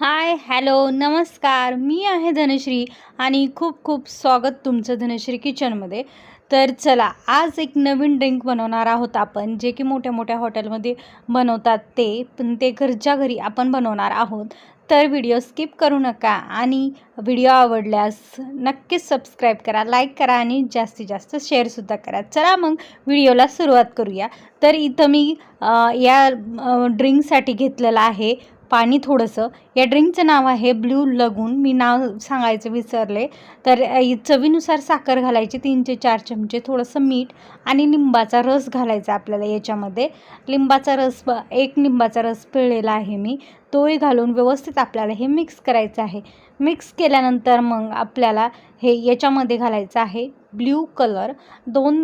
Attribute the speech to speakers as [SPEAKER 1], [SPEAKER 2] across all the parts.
[SPEAKER 1] Hi hello नमस्कार. मी आहे धनश्री आणि खूप खूप स्वागत तुमचं धनश्री किचनमध्ये. तर चला आज एक नवीन ड्रिंक बनवणार आहोत आपण जे की मोठ्या मोठ्या हॉटेलमध्ये बनवतात ते पण ते घरच्या घरी आपण बनवणार आहोत. तर व्हिडिओ स्किप करू नका आणि व्हिडिओ आवडल्यास नक्कीच सबस्क्राईब करा लाईक करा आणि जास्तीत जास्त शेअरसुद्धा करा. चला मग व्हिडिओला सुरुवात करूया. तर इथं मी या ड्रिंकसाठी घेतलेलं आहे पाणी थोडंसं. या ड्रिंकचं नाव आहे ब्ल्यू लगून. मी नाव सांगायचं विसरले. तर चवीनुसार साखर घालायची तीन ते चार चमचे थोडंसं मीठ आणि लिंबाचा रस घालायचा आपल्याला याच्यामध्ये. लिंबाचा रस एक लिंबाचा रस पिळलेला आहे मी. तोही घालून व्यवस्थित आपल्याला हे मिक्स करायचं आहे. मिक्स केल्यानंतर मग आपल्याला हे याच्यामध्ये घालायचं आहे. Blue colour. दोन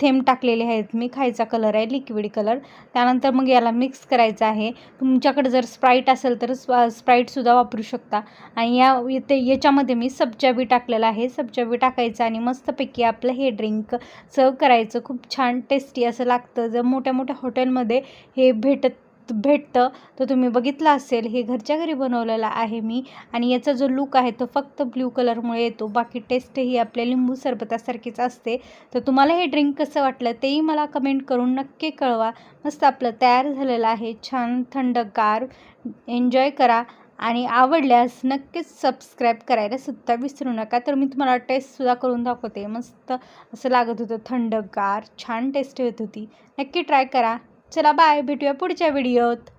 [SPEAKER 1] थेंब टाकलेले आहेत मी. खायचा कलर आहे लिक्विड कलर. त्यानंतर मग याला मिक्स करायचं आहे. तुमच्याकडे जर स्प्राईट असेल तर स्प स्प्राईटसुद्धा वापरू शकता. आणि या ते याच्यामध्ये मी सब्जा बी टाकलेला आहे. सब्जा बी टाकायचं आणि मस्तपैकी आपलं हे ड्रिंक सर्व करायचं. खूप छान टेस्टी असं लागतं. जर मोठ्या मोठ्या हॉटेलमध्ये हे भेटत भेटतं तर तुम्ही बघितलं असेल हे घरच्या घरी बनवलेलं आहे मी. आणि याचा जो लुक आहे तो फक्त ब्ल्यू कलरमुळे येतो. बाकी टेस्ट ही आपल्या लिंबू सरबतासारखीच असते. तर तुम्हाला हे ड्रिंक कसं वाटलं तेही मला कमेंट करून नक्की कळवा. मस्त आपलं तयार झालेलं आहे. छान थंडगार. एन्जॉय करा. आणि आवडल्यास नक्कीच सबस्क्राईब करायला सुद्धा विसरू नका. तर मी तुम्हाला टेस्टसुद्धा करून दाखवते. मस्त असं लागत होतं थंडगार छान टेस्ट येत होती. नक्की ट्राय करा. चला बाय भेटूया पुढच्या व्हिडिओत.